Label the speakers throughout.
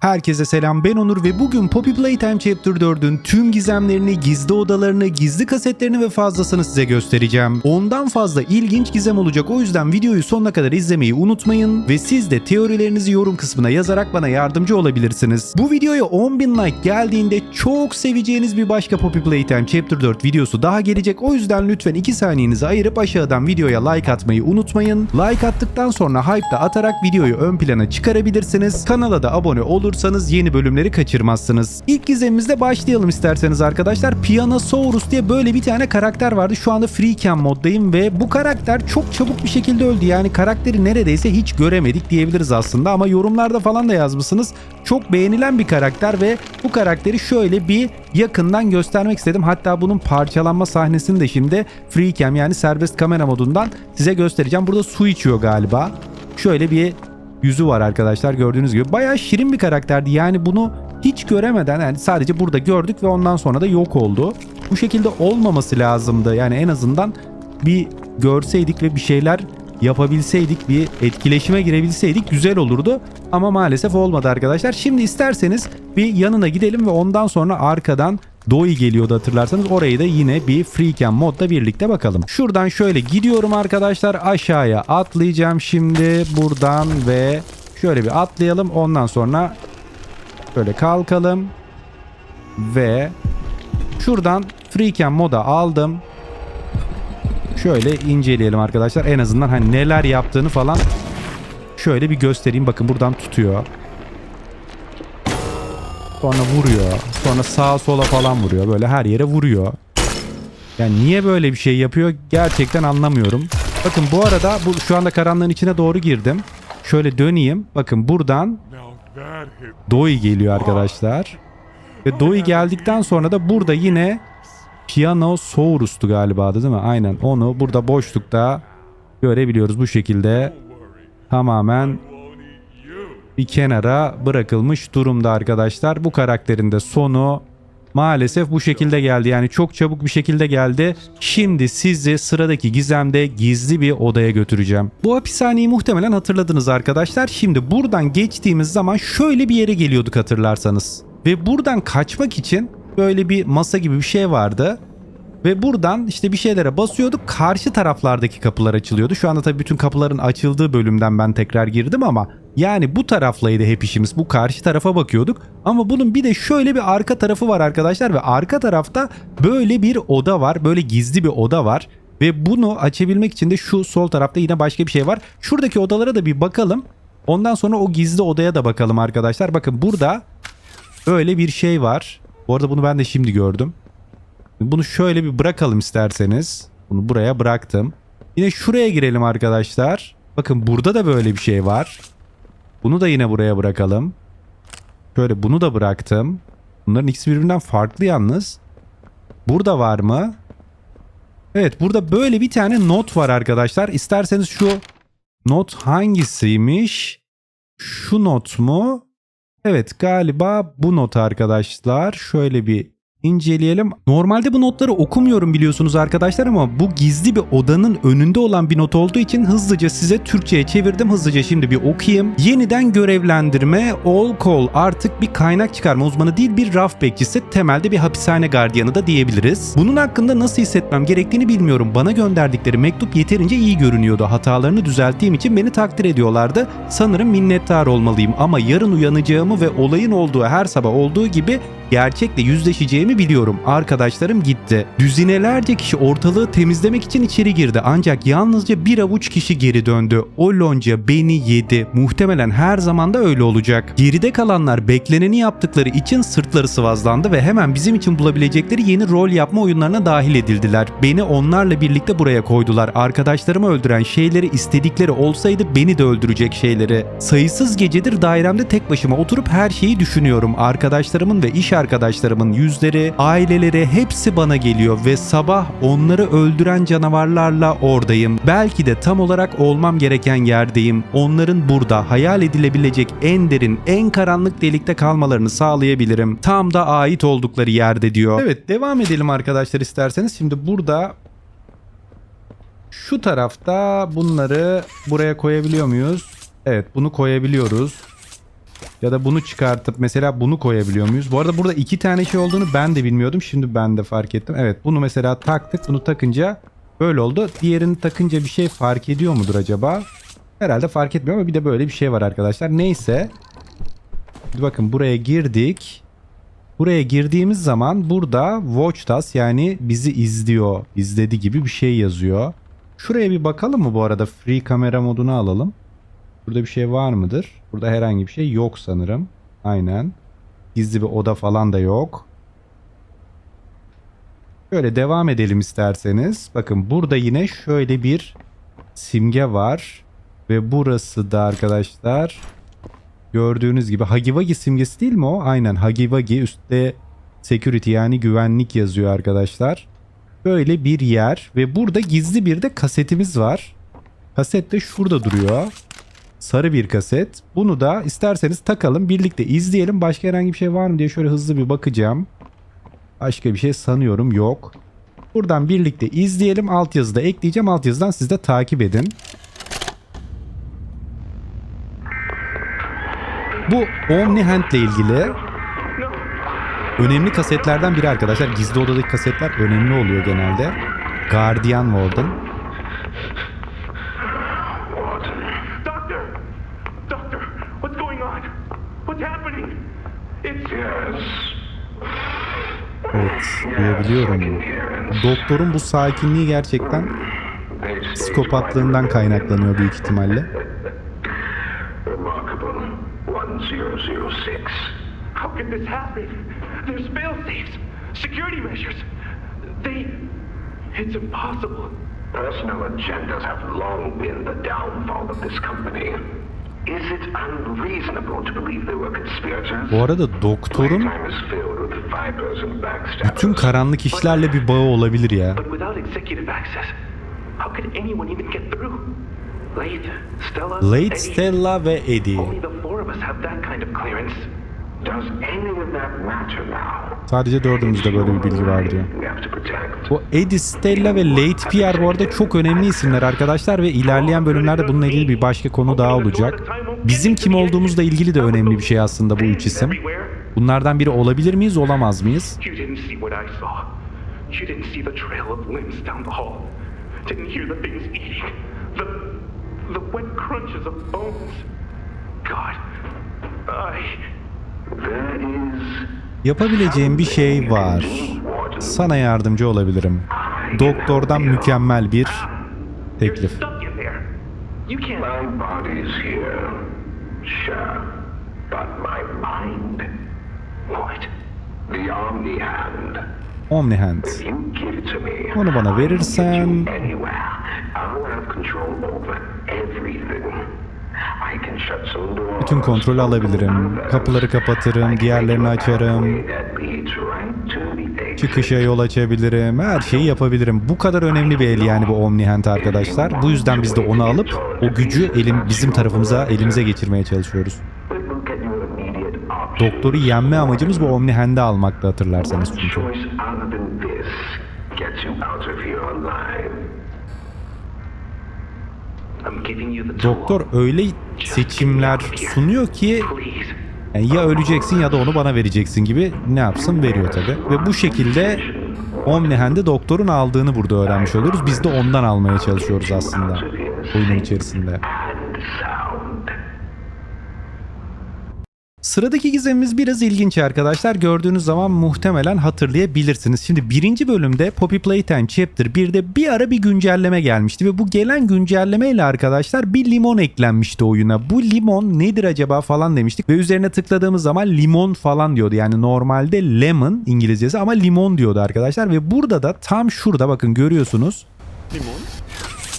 Speaker 1: Herkese selam ben Onur ve bugün Poppy Playtime Chapter 4'ün tüm gizemlerini, gizli odalarını, gizli kasetlerini ve fazlasını size göstereceğim. Ondan fazla ilginç gizem olacak o yüzden videoyu sonuna kadar izlemeyi unutmayın ve siz de teorilerinizi yorum kısmına yazarak bana yardımcı olabilirsiniz. Bu videoya 10.000 like geldiğinde çok seveceğiniz bir başka Poppy Playtime Chapter 4 videosu daha gelecek o yüzden lütfen 2 saniyenizi ayırıp aşağıdan videoya like atmayı unutmayın. Like attıktan sonra hype da atarak videoyu ön plana çıkarabilirsiniz. Kanala da abone olursanız yeni bölümleri kaçırmazsınız. İlk gizemimizle başlayalım isterseniz arkadaşlar. Pianosaurus diye böyle bir tane karakter vardı. Şu anda Freecam moddayım ve bu karakter çok çabuk bir şekilde öldü. Yani karakteri neredeyse hiç göremedik diyebiliriz aslında ama yorumlarda falan da yazmışsınız. Çok beğenilen bir karakter ve bu karakteri şöyle bir yakından göstermek istedim. Hatta bunun parçalanma sahnesini de şimdi Freecam yani serbest kamera modundan size göstereceğim. Burada su içiyor galiba. Şöyle bir yüzü var arkadaşlar gördüğünüz gibi. Bayağı şirin bir karakterdi. Yani bunu hiç göremeden yani sadece burada gördük ve ondan sonra da yok oldu. Bu şekilde olmaması lazımdı. Yani en azından bir görseydik ve bir şeyler yapabilseydik, bir etkileşime girebilseydik güzel olurdu. Ama maalesef olmadı arkadaşlar. Şimdi isterseniz bir yanına gidelim ve ondan sonra arkadan Doi geliyordu hatırlarsanız. Orayı da yine bir Freecam modda birlikte bakalım. Şuradan şöyle gidiyorum arkadaşlar. Aşağıya atlayacağım şimdi buradan ve şöyle bir atlayalım. Ondan sonra şöyle kalkalım. Ve şuradan Freecam moda aldım. Şöyle inceleyelim arkadaşlar. En azından hani neler yaptığını falan şöyle bir göstereyim. Bakın buradan tutuyor. Sonra vuruyor. Sonra sağa sola falan vuruyor. Böyle her yere vuruyor. Yani niye böyle bir şey yapıyor gerçekten anlamıyorum. Bakın bu arada bu şu anda karanlığın içine doğru girdim. Şöyle döneyim. Bakın buradan Doi geliyor arkadaşlar. Ve Doi geldikten sonra da burada yine Pianosaurus'tu galiba değil mi? Aynen onu burada boşlukta görebiliyoruz bu şekilde. Tamamen. Bir kenara bırakılmış durumda arkadaşlar. Bu karakterin de sonu maalesef bu şekilde geldi. Yani çok çabuk bir şekilde geldi. Şimdi sizi sıradaki gizemde gizli bir odaya götüreceğim. Bu hapishaneyi muhtemelen hatırladınız arkadaşlar. Şimdi buradan geçtiğimiz zaman şöyle bir yere geliyorduk hatırlarsanız. Ve buradan kaçmak için böyle bir masa gibi bir şey vardı. Ve buradan işte bir şeylere basıyorduk. Karşı taraflardaki kapılar açılıyordu. Şu anda tabii bütün kapıların açıldığı bölümden ben tekrar girdim ama yani bu taraflaydı hep işimiz. Bu karşı tarafa bakıyorduk. Ama bunun bir de şöyle bir arka tarafı var arkadaşlar ve arka tarafta böyle bir oda var. Böyle gizli bir oda var. Ve bunu açabilmek için de şu sol tarafta yine başka bir şey var. Şuradaki odalara da bir bakalım. Ondan sonra o gizli odaya da bakalım arkadaşlar. Bakın burada öyle bir şey var. Bu arada bunu ben de şimdi gördüm. Bunu şöyle bir bırakalım isterseniz. Bunu buraya bıraktım. Yine şuraya girelim arkadaşlar. Bakın burada da böyle bir şey var. Bunu da yine buraya bırakalım. Şöyle bunu da bıraktım. Bunların ikisi birbirinden farklı yalnız. Burada var mı? Evet burada böyle bir tane not var arkadaşlar. İsterseniz şu not hangisiymiş? Şu not mu? Evet galiba bu not arkadaşlar. Şöyle bir inceleyelim. Normalde bu notları okumuyorum biliyorsunuz arkadaşlar ama bu gizli bir odanın önünde olan bir not olduğu için hızlıca size Türkçe'ye çevirdim. Hızlıca şimdi bir okuyayım. Yeniden görevlendirme All Call artık bir kaynak çıkarma uzmanı değil bir raf bekçisi temelde bir hapishane gardiyanı da diyebiliriz. Bunun hakkında nasıl hissetmem gerektiğini bilmiyorum. Bana gönderdikleri mektup yeterince iyi görünüyordu. Hatalarını düzelttiğim için beni takdir ediyorlardı. Sanırım minnettar olmalıyım ama yarın uyanacağımı ve olayın olduğu her sabah olduğu gibi gerçekle yüzleşeceğimi biliyorum. Arkadaşlarım gitti. Düzinelerce kişi ortalığı temizlemek için içeri girdi ancak yalnızca bir avuç kişi geri döndü. O lonca beni yedi. Muhtemelen her zaman da öyle olacak. Geride kalanlar bekleneni yaptıkları için sırtları sıvazlandı ve hemen bizim için bulabilecekleri yeni rol yapma oyunlarına dahil edildiler. Beni onlarla birlikte buraya koydular. Arkadaşlarımı öldüren şeyleri istedikleri olsaydı beni de öldürecek şeyleri. Sayısız gecedir dairemde tek başıma oturup her şeyi düşünüyorum. Arkadaşlarımın ve iş arkadaşlarımın yüzleri, aileleri hepsi bana geliyor ve sabah onları öldüren canavarlarla oradayım. Belki de tam olarak olmam gereken yerdeyim. Onların burada hayal edilebilecek en derin, en karanlık delikte kalmalarını sağlayabilirim. Tam da ait oldukları yerde diyor. Evet devam edelim arkadaşlar isterseniz. Şimdi burada şu tarafta bunları buraya koyabiliyor muyuz? Evet bunu koyabiliyoruz. Ya da bunu çıkartıp mesela bunu koyabiliyor muyuz? Bu arada burada iki tane şey olduğunu ben de bilmiyordum. Şimdi ben de fark ettim. Evet bunu mesela taktık. Bunu takınca böyle oldu. Diğerini takınca bir şey fark ediyor mudur acaba? Herhalde fark etmiyor ama bir de böyle bir şey var arkadaşlar. Neyse. Şimdi bakın buraya girdik. Buraya girdiğimiz zaman burada Watch Us yani bizi izliyor, izledi gibi bir şey yazıyor. Şuraya bir bakalım mı bu arada? Free kamera modunu alalım. Burada bir şey var mıdır? Burada herhangi bir şey yok sanırım. Aynen. Gizli bir oda falan da yok. Şöyle devam edelim isterseniz. Bakın burada yine şöyle bir simge var. Ve burası da arkadaşlar gördüğünüz gibi Hagiwagi simgesi değil mi o? Aynen Hagiwagi üstte security yani güvenlik yazıyor arkadaşlar. Böyle bir yer ve burada gizli bir de kasetimiz var. Kaset de şurada duruyor. Sarı bir kaset. Bunu da isterseniz takalım birlikte izleyelim. Başka herhangi bir şey var mı diye şöyle hızlı bir bakacağım. Başka bir şey sanıyorum yok. Buradan birlikte izleyelim. Altyazıda ekleyeceğim. Altyazıdan siz de takip edin. Bu OmniHand ile ilgili önemli kasetlerden biri arkadaşlar. Gizli odadaki kasetler önemli oluyor genelde. Guardian Warden. Evet, duyabiliyorum. Doktorun bu sakinliği gerçekten psikopatlığından kaynaklanıyor büyük ihtimalle.
Speaker 2: Remarkable. 1006. How could this happen? There's fail safes, security measures. They. It's impossible. Personal agendas have long been the downfall of this company. Is it unreasonable to believe they were conspirators?
Speaker 1: Bu arada doktorun bütün karanlık işlerle bir bağı olabilir ya.
Speaker 2: Late. Stella
Speaker 1: ve Eddie. Sadece dördümüzde böyle bir bilgi var diyor. Bu Eddie Stella ve Late Pierre bu arada çok önemli isimler arkadaşlar ve ilerleyen bölümlerde bununla ilgili bir başka konu daha olacak. Bizim kim olduğumuzla ilgili de önemli bir şey aslında bu üç isim. Bunlardan biri olabilir miyiz, olamaz mıyız?
Speaker 2: God, I.
Speaker 1: Yapabileceğim bir şey var. Sana yardımcı olabilirim. Doktordan mükemmel bir teklif. Omnihand. Onu bana verirsen Bütün kontrolü alabilirim. Kapıları kapatırım, diğerlerini açarım. Çıkışa yol açabilirim. Her şeyi yapabilirim. Bu kadar önemli bir el yani bu Omnihand arkadaşlar. Bu yüzden biz de onu alıp o gücü elim bizim tarafımıza elimize geçirmeye çalışıyoruz. Doktoru yenme amacımız bu Omnihand'i almakta hatırlarsanız çünkü.
Speaker 3: choice other than this gets you out of here alive.
Speaker 2: I'm giving you the tool.
Speaker 1: Doktor öyle seçimler sunuyor ki yani ya öleceksin ya da onu bana vereceksin gibi ne yapsın veriyor tabi. Ve bu şekilde Omnihand'i doktorun aldığını burada öğrenmiş oluyoruz. Biz de ondan almaya çalışıyoruz aslında oyunun içerisinde.
Speaker 3: And sound.
Speaker 1: Sıradaki gizemimiz biraz ilginç arkadaşlar. Gördüğünüz zaman muhtemelen hatırlayabilirsiniz. Şimdi birinci bölümde Poppy Playtime Chapter 1'de bir ara bir güncelleme gelmişti. Ve bu gelen güncellemeyle arkadaşlar bir limon eklenmişti oyuna. Bu limon nedir acaba falan demiştik. Ve üzerine tıkladığımız zaman limon falan diyordu. Yani normalde lemon İngilizcesi ama limon diyordu arkadaşlar. Ve burada da tam şurada bakın görüyorsunuz.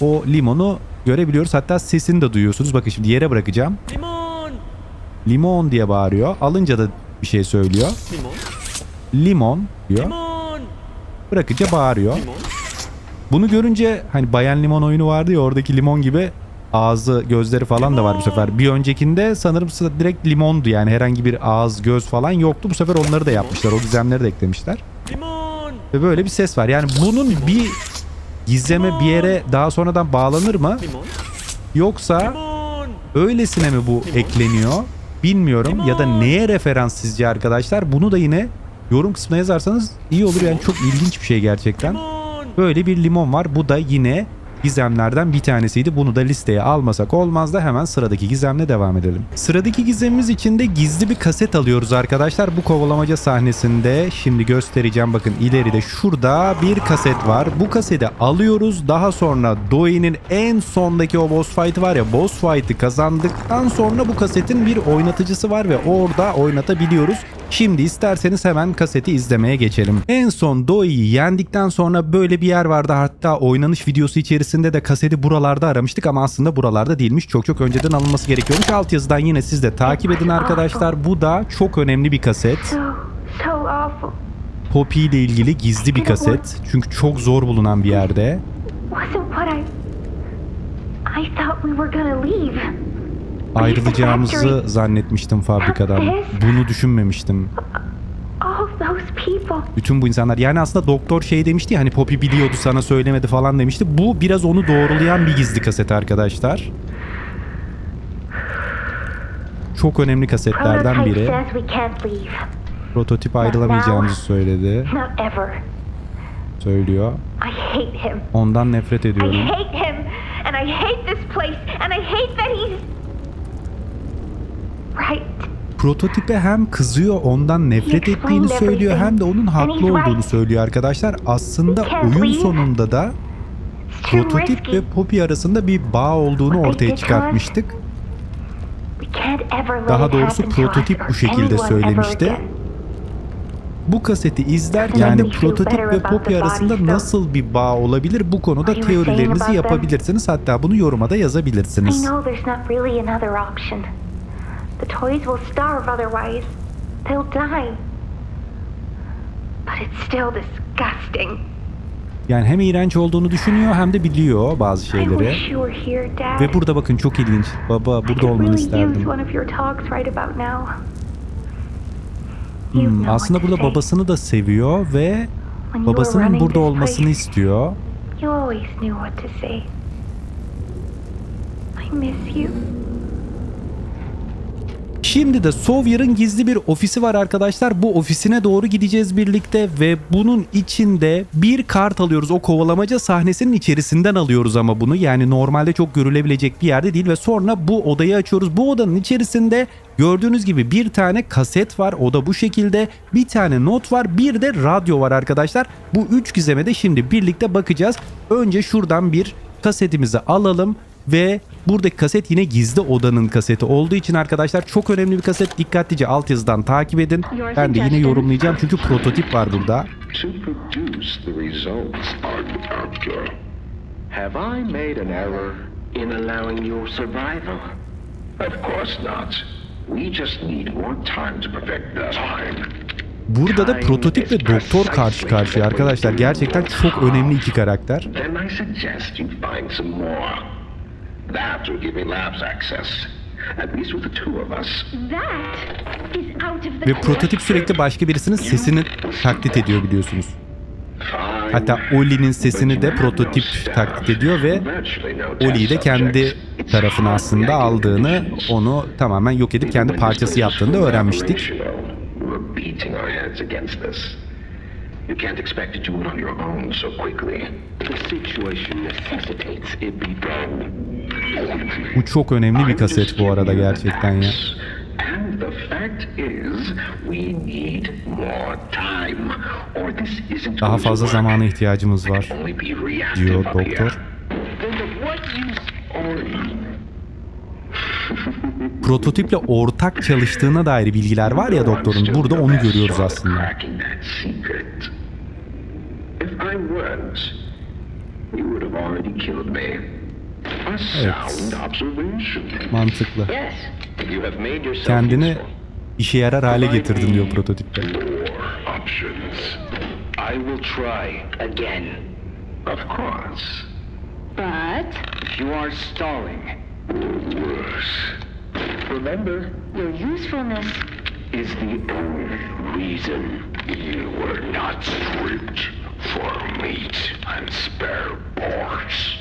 Speaker 1: O limonu görebiliyoruz. Hatta sesini de duyuyorsunuz. Bakın şimdi yere bırakacağım.
Speaker 4: Limon!
Speaker 1: Limon diye bağırıyor. Alınca da bir şey söylüyor.
Speaker 4: Limon!
Speaker 1: Limon diyor.
Speaker 4: Limon!
Speaker 1: Bırakınca bağırıyor.
Speaker 4: Limon!
Speaker 1: Bunu görünce hani Bayan Limon oyunu vardı ya oradaki limon gibi ağzı gözleri falan da var bu sefer. Bir öncekinde sanırım direkt limondu yani herhangi bir ağız göz falan yoktu. Bu sefer onları da yapmışlar. O gizemleri de eklemişler.
Speaker 4: Limon!
Speaker 1: Ve böyle bir ses var. Yani bunun bir gizeme bir yere daha sonradan bağlanır mı?
Speaker 4: Limon!
Speaker 1: Yoksa
Speaker 4: Limon!
Speaker 1: öylesine mi bu ekleniyor? Bilmiyorum ya da neye referans sizce arkadaşlar? Bunu da yine yorum kısmına yazarsanız iyi olur yani çok ilginç bir şey gerçekten. Böyle bir limon var. Bu da yine gizemlerden bir tanesiydi. Bunu da listeye almasak olmaz da hemen sıradaki gizemle devam edelim. Sıradaki gizemimiz için de gizli bir kaset alıyoruz arkadaşlar. Bu kovalamaca sahnesinde şimdi göstereceğim. Bakın ileride şurada bir kaset var. Bu kaseti alıyoruz. Daha sonra Doi'nin en sondaki o boss fight'ı var ya boss fight'ı kazandıktan sonra bu kasetin bir oynatıcısı var ve orada oynatabiliyoruz. Şimdi isterseniz hemen kaseti izlemeye geçelim. En son Doi'yi yendikten sonra böyle bir yer vardı. Hatta oynanış videosu içerisinde de kaseti buralarda aramıştık ama aslında buralarda değilmiş. Çok çok önceden alınması gerekiyormuş. Altyazıdan yine siz de takip edin arkadaşlar. Bu da çok önemli bir kaset. Poppy ile ilgili gizli bir kaset. Çünkü çok zor bulunan bir yerde.
Speaker 4: I thought we were gonna leave.
Speaker 1: Ayrılacağımızı zannetmiştim fabrikadan. Bunu düşünmemiştim. Bütün bu insanlar yani aslında doktor şey demişti ya hani Poppy biliyordu sana söylemedi falan demişti. Bu biraz onu doğrulayan bir gizli kaset arkadaşlar. Çok önemli kasetlerden biri. Prototip ayrılamayacağımızı söyledi. Söylüyor. Ondan nefret ediyorum.
Speaker 4: hate him, and I hate this place, and I hate that he's. Right.
Speaker 1: Prototipe hem kızıyor ondan nefret ettiğini söylüyor hem de onun haklı olduğunu söylüyor arkadaşlar. Aslında oyun sonunda da prototip ve Poppy arasında bir bağ olduğunu ortaya çıkartmıştık. Daha doğrusu prototip bu şekilde söylemişti. Bu kaseti izlerken
Speaker 4: Yani
Speaker 1: yani prototip ve Poppy arasında nasıl bir bağ olabilir bu konuda teorilerinizi yapabilirsiniz. Hatta bunu yoruma da yazabilirsiniz.
Speaker 4: The toys will starve otherwise. They'll die. But it's still disgusting.
Speaker 1: Yani hem iğrenç olduğunu düşünüyor hem de biliyor bazı şeyleri.
Speaker 4: here.
Speaker 1: Ve burada bakın çok ilginç. Baba burada olmanı isterdim. Hmm, aslında burada babasını da seviyor ve babasının burada olmasını istiyor.
Speaker 4: You always knew what to say. I miss you.
Speaker 1: Şimdi de Sawyer'ın gizli bir ofisi var arkadaşlar. Bu ofisine doğru gideceğiz birlikte ve bunun içinde bir kart alıyoruz. O kovalamaca sahnesinin içerisinden alıyoruz ama bunu. Yani normalde çok görülebilecek bir yerde değil ve sonra bu odayı açıyoruz. Bu odanın içerisinde gördüğünüz gibi bir tane kaset var. O da bu şekilde. Bir tane not var. Bir de radyo var arkadaşlar. Bu üç gizeme de şimdi birlikte bakacağız. Önce şuradan bir kasetimizi alalım ve buradaki kaset yine gizli odanın kaseti olduğu için arkadaşlar çok önemli bir kaset. Dikkatlice altyazıdan takip edin. Ben de yine yorumlayacağım çünkü prototip var burada.
Speaker 3: Have I made an error in allowing your survival? Of course not. We just need more time to perfect the time.
Speaker 1: Burada da prototip ve doktor karşı karşıya arkadaşlar. Gerçekten çok önemli iki karakter.
Speaker 3: That will give me labs access. At least with the two of us.
Speaker 4: That is out of the
Speaker 1: Ve prototip sürekli başka birisinin sesini taklit ediyor biliyorsunuz. Hatta Oli'nin sesini de prototip taklit ediyor ve Oli'yi de kendi tarafına aslında aldığını, onu tamamen yok edip kendi parçası yaptığını da öğrenmiştik.
Speaker 3: You can't expect to do it on your own so quickly. The situation necessitates it be done.
Speaker 1: Bu çok önemli bir kaset bu arada gerçekten ya. Daha fazla zamana ihtiyacımız var diyor doktor. Prototiple ortak çalıştığına dair bilgiler var ya doktorun. Burada onu görüyoruz aslında.
Speaker 3: If I weren't, you would have already killed me. Observation.
Speaker 1: Mantıklı. Kendini işe yarar hale getirdin diyor prototipte.
Speaker 3: More options. I will try again. Of course.
Speaker 5: But
Speaker 3: You are stalling. Worse. Remember,
Speaker 5: your usefulness
Speaker 3: is the only reason you were not stripped for meat and spare parts.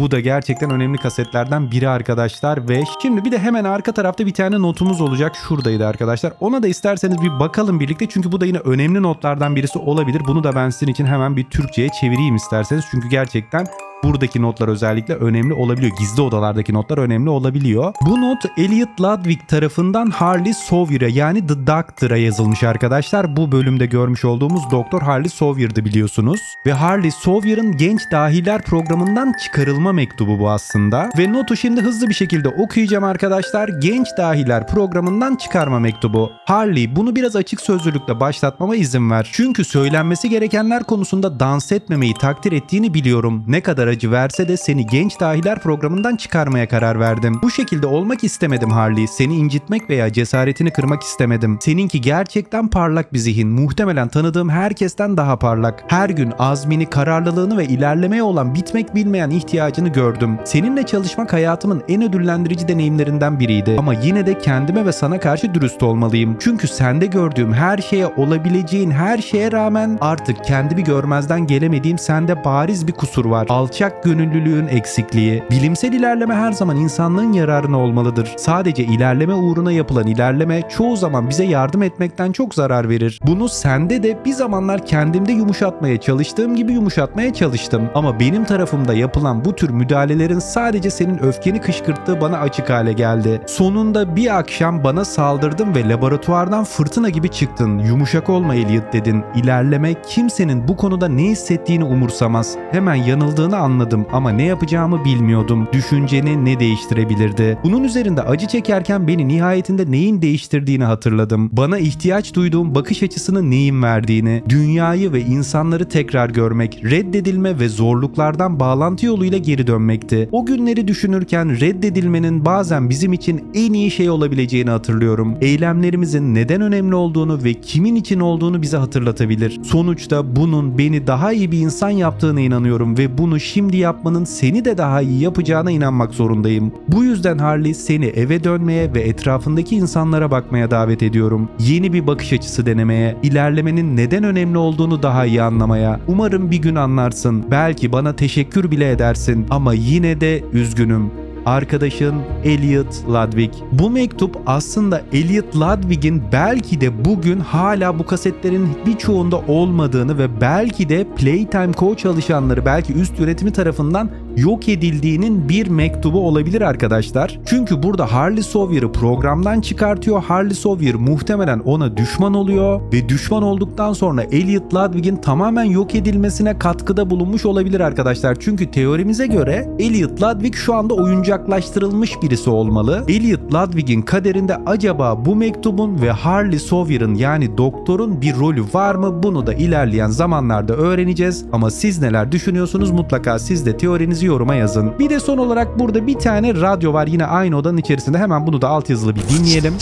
Speaker 1: Bu da gerçekten önemli kasetlerden biri arkadaşlar ve şimdi bir de hemen arka tarafta bir tane notumuz olacak. Şuradaydı arkadaşlar. Ona da isterseniz bir bakalım birlikte çünkü bu da yine önemli notlardan birisi olabilir. Bunu da ben sizin için hemen bir Türkçe'ye çevireyim isterseniz. Çünkü gerçekten buradaki notlar özellikle önemli olabiliyor. Gizli odalardaki notlar önemli olabiliyor. Bu not Elliot Ludwig tarafından Harley Sawyer'e yani The Doctor'a yazılmış arkadaşlar. Bu bölümde görmüş olduğumuz Doktor Harley Sawyer'dı biliyorsunuz. Ve Harley Sawyer'ın Genç Dahiler programından çıkarılma mektubu bu aslında. Ve notu şimdi hızlı bir şekilde okuyacağım arkadaşlar. Genç Dahiler programından çıkarma mektubu. Harley bunu biraz açık sözlülükle başlatmama izin ver. Çünkü söylenmesi gerekenler konusunda dans etmemeyi takdir ettiğini biliyorum. Ne kadar acı verse de seni Genç Dahiler programından çıkarmaya karar verdim. Bu şekilde olmak istemedim Harley. Seni incitmek veya cesaretini kırmak istemedim. Seninki gerçekten parlak bir zihin. Muhtemelen tanıdığım herkesten daha parlak. Her gün azmini, kararlılığını ve ilerlemeye olan bitmek bilmeyen ihtiyacını gördüm. Seninle çalışmak hayatımın en ödüllendirici deneyimlerinden biriydi. Ama yine de kendime ve sana karşı dürüst olmalıyım. Çünkü sende gördüğüm her şeye olabileceğin her şeye rağmen artık kendimi görmezden gelemediğim sende bariz bir kusur var. Alçak gönüllülüğün eksikliği. Bilimsel ilerleme her zaman insanlığın yararına olmalıdır. Sadece ilerleme uğruna yapılan ilerleme çoğu zaman bize yardım etmekten çok zarar verir. Bunu sende de bir zamanlar kendimde yumuşatmaya çalıştığım gibi yumuşatmaya çalıştım. Ama benim tarafımda yapılan bu tür müdahalelerin sadece senin öfkeni kışkırttığı bana açık hale geldi. Sonunda bir akşam bana saldırdın ve laboratuvardan fırtına gibi çıktın. Yumuşak olma Elliot dedin. İlerleme kimsenin bu konuda ne hissettiğini umursamaz. Hemen yanıldığını anladım ama ne yapacağımı bilmiyordum. Düşünceni ne değiştirebilirdi? Bunun üzerinde acı çekerken beni nihayetinde neyin değiştirdiğini hatırladım. Bana ihtiyaç duyduğum bakış açısını neyin verdiğini, dünyayı ve insanları tekrar görmek, reddedilme ve zorluklardan bağlantı yoluyla geri dönmekti. O günleri düşünürken reddedilmenin bazen bizim için en iyi şey olabileceğini hatırlıyorum. Eylemlerimizin neden önemli olduğunu ve kimin için olduğunu bize hatırlatabilir. Sonuçta bunun beni daha iyi bir insan yaptığına inanıyorum ve bunu şimdi yapmanın seni de daha iyi yapacağına inanmak zorundayım. Bu yüzden Harley seni eve dönmeye ve etrafındaki insanlara bakmaya davet ediyorum. Yeni bir bakış açısı denemeye, ilerlemenin neden önemli olduğunu daha iyi anlamaya. Umarım bir gün anlarsın. Belki bana teşekkür bile edersin ama yine de üzgünüm. Arkadaşın Elliot Ludwig. Bu mektup aslında Elliot Ludwig'in belki de bugün hala bu kasetlerin birçoğunda olmadığını ve belki de Playtime Co çalışanları belki üst yönetimi tarafından yok edildiğinin bir mektubu olabilir arkadaşlar. Çünkü burada Harley Sawyer'ı programdan çıkartıyor. Harley Sawyer muhtemelen ona düşman oluyor ve düşman olduktan sonra Elliot Ludwig'in tamamen yok edilmesine katkıda bulunmuş olabilir arkadaşlar. Çünkü teorimize göre Elliot Ludwig şu anda oyuncaklaştırılmış birisi olmalı. Elliot Ludwig'in kaderinde acaba bu mektubun ve Harley Sawyer'ın yani doktorun bir rolü var mı? Bunu da ilerleyen zamanlarda öğreneceğiz. Ama siz neler düşünüyorsunuz? Mutlaka siz de teorinizi yoruma yazın. Bir de son olarak burada bir tane radyo var yine aynı odanın içerisinde. Hemen bunu da altyazılı bir dinleyelim.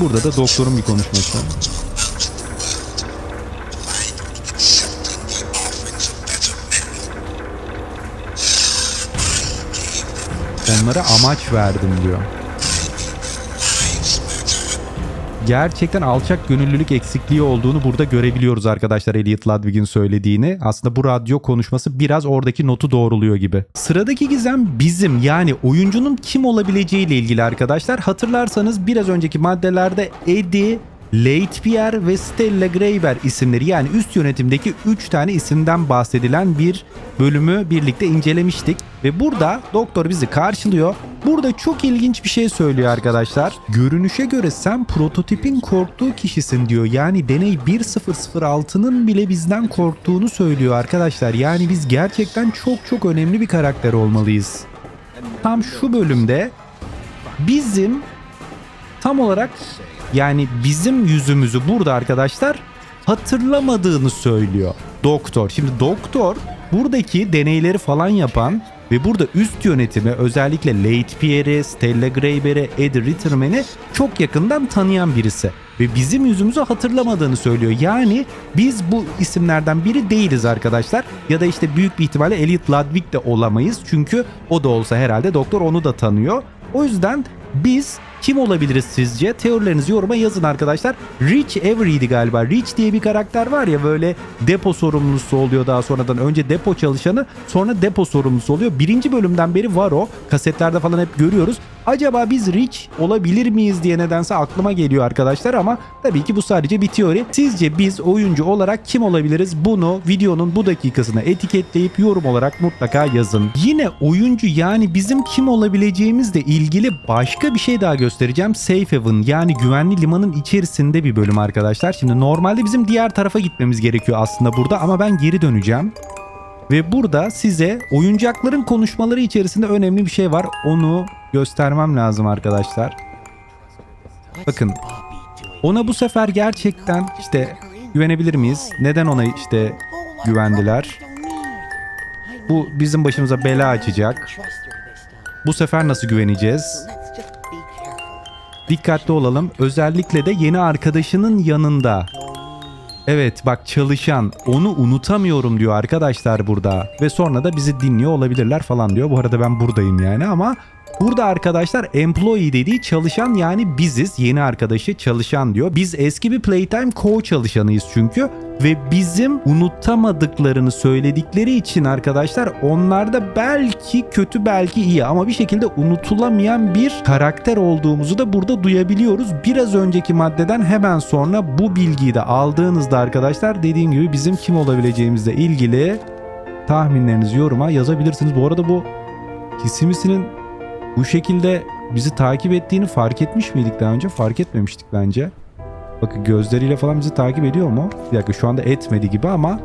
Speaker 1: Burada da doktorun bir konuşması.
Speaker 6: Men.
Speaker 1: Onlara amaç verdim diyor. Gerçekten alçak gönüllülük eksikliği olduğunu burada görebiliyoruz arkadaşlar Elliot Ludwig'in söylediğini. Aslında bu radyo konuşması biraz oradaki notu doğruluyor gibi. Sıradaki gizem bizim yani oyuncunun kim olabileceği ile ilgili arkadaşlar. Hatırlarsanız biraz önceki maddelerde Eddie Leitbier ve Stella Greyber isimleri yani üst yönetimdeki 3 tane isimden bahsedilen bir bölümü birlikte incelemiştik. Ve burada doktor bizi karşılıyor. Burada çok ilginç bir şey söylüyor arkadaşlar. Görünüşe göre sen prototipin korktuğu kişisin diyor. Yani deney 1006'nın bile bizden korktuğunu söylüyor arkadaşlar. Yani biz gerçekten çok çok önemli bir karakter olmalıyız. Tam şu bölümde bizim tam olarak yani bizim yüzümüzü burada arkadaşlar hatırlamadığını söylüyor doktor. Şimdi doktor buradaki deneyleri falan yapan ve burada üst yönetimi özellikle Leitpierre'i, Stella Greyber'i, Eddie Ritterman'i çok yakından tanıyan birisi. Ve bizim yüzümüzü hatırlamadığını söylüyor. Yani biz bu isimlerden biri değiliz arkadaşlar. Ya da işte büyük bir ihtimalle Elliot Ludwig de olamayız. Çünkü o da olsa herhalde doktor onu da tanıyor. O yüzden biz Kim olabiliriz sizce? Teorilerinizi yoruma yazın arkadaşlar. Rich Avery'di galiba. Rich diye bir karakter var ya böyle depo sorumlusu oluyor daha sonradan. Önce depo çalışanı sonra depo sorumlusu oluyor. Birinci bölümden beri var o. Kasetlerde falan hep görüyoruz. Acaba biz Rich olabilir miyiz diye nedense aklıma geliyor arkadaşlar ama tabii ki bu sadece bir teori. Sizce biz oyuncu olarak kim olabiliriz? Bunu videonun bu dakikasına etiketleyip yorum olarak mutlaka yazın. Yine oyuncu yani bizim kim olabileceğimizle ilgili başka bir şey daha göstereceğim. Safe Haven yani güvenli limanın içerisinde bir bölüm arkadaşlar. Şimdi normalde bizim diğer tarafa gitmemiz gerekiyor aslında burada ama ben geri döneceğim. Ve burada size oyuncakların konuşmaları içerisinde önemli bir şey var. Onu göstermem lazım arkadaşlar. Bakın ona bu sefer gerçekten işte güvenebilir miyiz? Neden ona işte güvendiler? Bu bizim başımıza bela açacak. Bu sefer nasıl güveneceğiz? Dikkatli olalım. Özellikle de yeni arkadaşının yanında. Evet bak çalışan onu unutamıyorum diyor arkadaşlar burada. Ve sonra da bizi dinliyor olabilirler falan diyor. Bu arada ben buradayım yani ama burada arkadaşlar employee dediği çalışan yani biziz. Yeni arkadaşı çalışan diyor. Biz eski bir Playtime Co çalışanıyız çünkü. Ve bizim unutamadıklarını söyledikleri için arkadaşlar onlarda belki kötü belki iyi ama bir şekilde unutulamayan bir karakter olduğumuzu da burada duyabiliyoruz. Biraz önceki maddeden hemen sonra bu bilgiyi de aldığınızda arkadaşlar dediğim gibi bizim kim olabileceğimizle ilgili tahminlerinizi yoruma yazabilirsiniz. Bu arada bu Kisimisinin bu şekilde bizi takip ettiğini fark etmiş miydik daha önce? Fark etmemiştik bence. Bakın gözleriyle falan bizi takip ediyor mu? Bir dakika şu anda etmedi gibi ama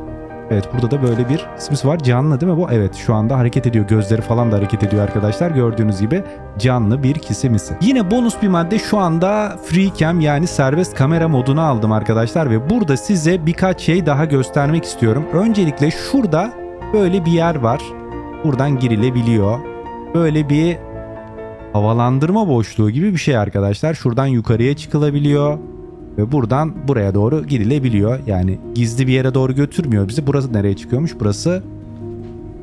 Speaker 1: evet burada da böyle bir ismisi var. Canlı değil mi bu? Evet şu anda hareket ediyor. Gözleri falan da hareket ediyor arkadaşlar. Gördüğünüz gibi canlı bir kisimisi. Yine bonus bir madde şu anda free cam yani serbest kamera modunu aldım arkadaşlar ve burada size birkaç şey daha göstermek istiyorum. Öncelikle şurada böyle bir yer var. Buradan girilebiliyor. Böyle bir havalandırma boşluğu gibi bir şey arkadaşlar. Şuradan yukarıya çıkılabiliyor ve buradan buraya doğru gidilebiliyor. Yani gizli bir yere doğru götürmüyor bizi. Burası nereye çıkıyormuş? Burası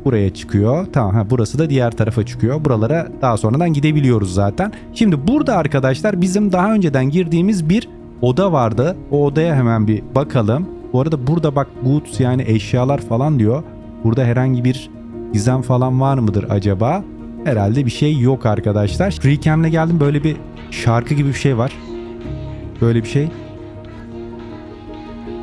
Speaker 1: buraya çıkıyor. Tamam ha burası da diğer tarafa çıkıyor. Buralara daha sonradan gidebiliyoruz zaten. Şimdi burada arkadaşlar bizim daha önceden girdiğimiz bir oda vardı. O odaya hemen bir bakalım. Bu arada burada bak goods yani eşyalar falan diyor. Burada herhangi bir gizem falan var mıdır acaba? Herhalde bir şey yok arkadaşlar. Freecam'le geldim böyle bir şarkı gibi bir şey var. Böyle bir şey.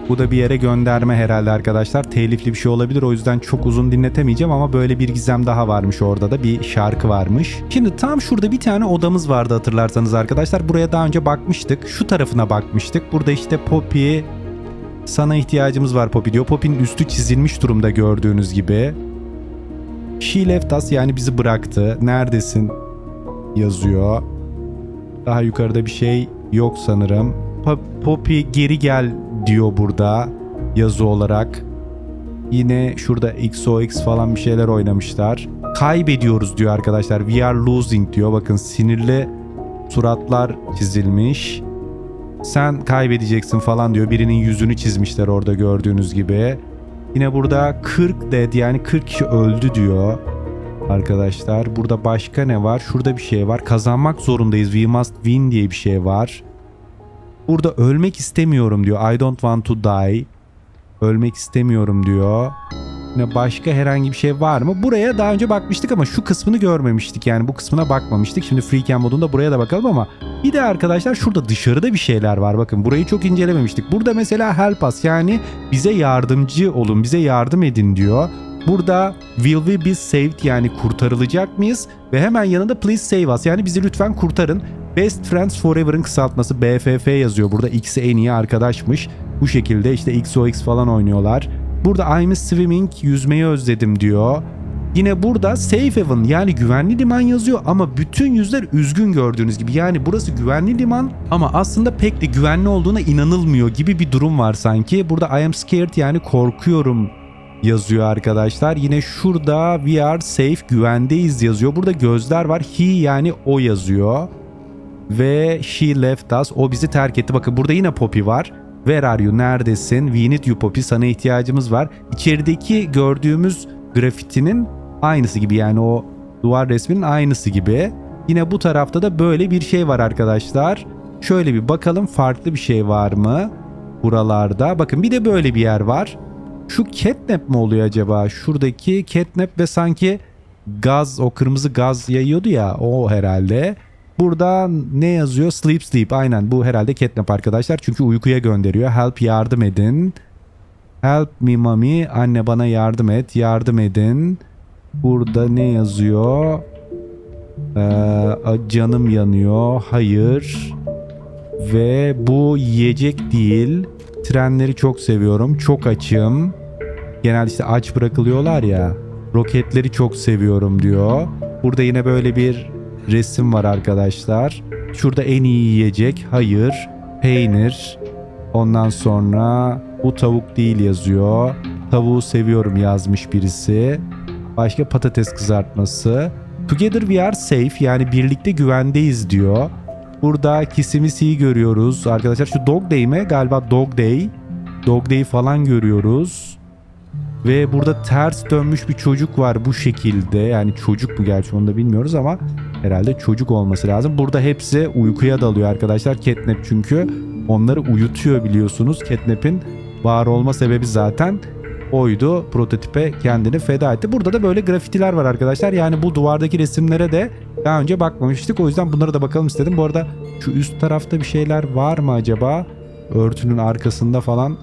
Speaker 1: Bu da bir yere gönderme herhalde arkadaşlar. Telifli bir şey olabilir o yüzden çok uzun dinletemeyeceğim ama böyle bir gizem daha varmış orada da bir şarkı varmış. Şimdi tam şurada bir tane odamız vardı hatırlarsanız arkadaşlar. Buraya daha önce bakmıştık. Şu tarafına bakmıştık. Burada işte Poppy sana ihtiyacımız var Poppy diyor. Poppy'nin üstü çizilmiş durumda gördüğünüz gibi. She left us yani bizi bıraktı. Neredesin yazıyor. Daha yukarıda bir şey yok sanırım. Po- Poppy geri gel diyor burada yazı olarak. Yine şurada XOX falan bir şeyler oynamışlar. Kaybediyoruz diyor arkadaşlar. We are losing diyor. Bakın sinirli suratlar çizilmiş. Sen kaybedeceksin falan diyor. Birinin yüzünü çizmişler orada gördüğünüz gibi. Yine burada 40 dead yani 40 kişi öldü diyor. Arkadaşlar burada başka ne var? Şurada bir şey var. Kazanmak zorundayız. We must win diye bir şey var. Burada ölmek istemiyorum diyor. I don't want to die. Ölmek istemiyorum diyor. Başka herhangi bir şey var mı? Buraya daha önce bakmıştık ama şu kısmını görmemiştik. Yani bu kısmına bakmamıştık. Şimdi free cam modunda buraya da bakalım ama bir de arkadaşlar şurada dışarıda bir şeyler var. Bakın burayı çok incelememiştik. Burada mesela help us yani bize yardımcı olun, bize yardım edin diyor. Burada will we be saved yani kurtarılacak mıyız? Ve hemen yanında please save us yani bizi lütfen kurtarın. Best Friends Forever'ın kısaltması BFF yazıyor. Burada X'i en iyi arkadaşmış. Bu şekilde işte XOX falan oynuyorlar. Burada I miss swimming yüzmeyi özledim diyor. Yine burada safe haven yani güvenli liman yazıyor ama bütün yüzler üzgün gördüğünüz gibi. Yani burası güvenli liman ama aslında pek de güvenli olduğuna inanılmıyor gibi bir durum var sanki. Burada I am scared yani korkuyorum yazıyor arkadaşlar. Yine şurada we are safe güvendeyiz yazıyor. Burada gözler var. He yani o yazıyor. Ve she left us. O bizi terk etti. Bakın burada yine Poppy var. Where are you? Neredesin? We need you Poppy. Sana ihtiyacımız var. İçerideki gördüğümüz grafitinin aynısı gibi yani o duvar resminin aynısı gibi. Yine bu tarafta da böyle bir şey var arkadaşlar. Şöyle bir bakalım farklı bir şey var mı? Buralarda. Bakın bir de böyle bir yer var. Şu catnap mi oluyor acaba? Şuradaki catnap ve sanki gaz o kırmızı gaz yayıyordu ya o herhalde. Burada ne yazıyor? Sleep sleep. Aynen bu herhalde catnap arkadaşlar. Çünkü uykuya gönderiyor. Help yardım edin. Help me mommy. Anne bana yardım et. Yardım edin. Burada ne yazıyor? Ee, canım yanıyor. Hayır. Ve bu yiyecek değil. Trenleri çok seviyorum. Çok açım. Genelde işte aç bırakılıyorlar ya. Roketleri çok seviyorum diyor. Burada yine böyle bir resim var arkadaşlar. Şurada en iyi yiyecek. Hayır. Peynir. Ondan sonra bu tavuk değil yazıyor. Tavuğu seviyorum yazmış birisi. Başka patates kızartması. Together we are safe yani birlikte güvendeyiz diyor. Burada Kisimisi'yi görüyoruz. Arkadaşlar şu Dog Day mi? Galiba Dog Day. Dog Day falan görüyoruz. Ve burada ters dönmüş bir çocuk var bu şekilde. Yani çocuk mu gerçi onu da bilmiyoruz ama herhalde çocuk olması lazım. Burada hepsi uykuya dalıyor arkadaşlar. Catnap çünkü onları uyutuyor biliyorsunuz. Catnap'in var olma sebebi zaten oydu. Prototipe kendini feda etti. Burada da böyle grafitiler var arkadaşlar. Yani bu duvardaki resimlere de daha önce bakmamıştık. O yüzden bunlara da bakalım istedim. Bu arada şu üst tarafta bir şeyler var mı acaba? Örtünün arkasında falan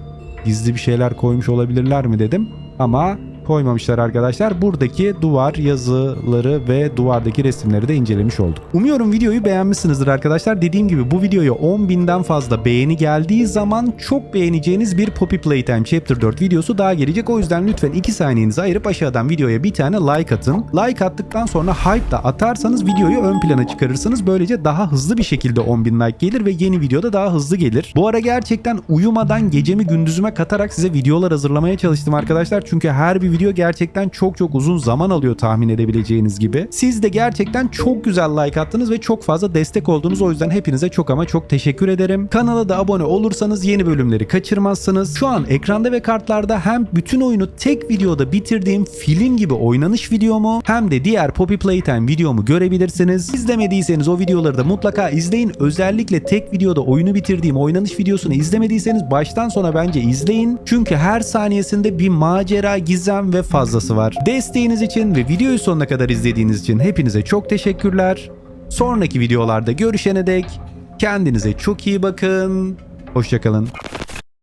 Speaker 1: gizli bir şeyler koymuş olabilirler mi dedim. Ama koymamışlar arkadaşlar. Buradaki duvar yazıları ve duvardaki resimleri de incelemiş olduk. Umuyorum videoyu beğenmişsinizdir arkadaşlar. Dediğim gibi bu videoya 10.000'den fazla beğeni geldiği zaman çok beğeneceğiniz bir Poppy Playtime Chapter 4 videosu daha gelecek. O yüzden lütfen 2 saniyenizi ayırıp aşağıdan videoya bir tane like atın. Like attıktan sonra hype da atarsanız videoyu ön plana çıkarırsınız. Böylece daha hızlı bir şekilde 10.000 like gelir ve yeni videoda daha hızlı gelir. Bu ara gerçekten uyumadan gecemi gündüzüme katarak size videolar hazırlamaya çalıştım arkadaşlar. Çünkü her bir video gerçekten çok çok uzun zaman alıyor tahmin edebileceğiniz gibi. Siz de gerçekten çok güzel like attınız ve çok fazla destek oldunuz. O yüzden hepinize çok ama çok teşekkür ederim. Kanala da abone olursanız yeni bölümleri kaçırmazsınız. Şu an ekranda ve kartlarda hem bütün oyunu tek videoda bitirdiğim film gibi oynanış videomu hem de diğer Poppy Playtime videomu görebilirsiniz. İzlemediyseniz o videoları da mutlaka izleyin. Özellikle tek videoda oyunu bitirdiğim oynanış videosunu izlemediyseniz baştan sona bence izleyin. Çünkü her saniyesinde bir macera, gizem ve fazlası var. Desteğiniz için ve videoyu sonuna kadar izlediğiniz için hepinize çok teşekkürler. Sonraki videolarda görüşene dek kendinize çok iyi bakın. Hoşçakalın.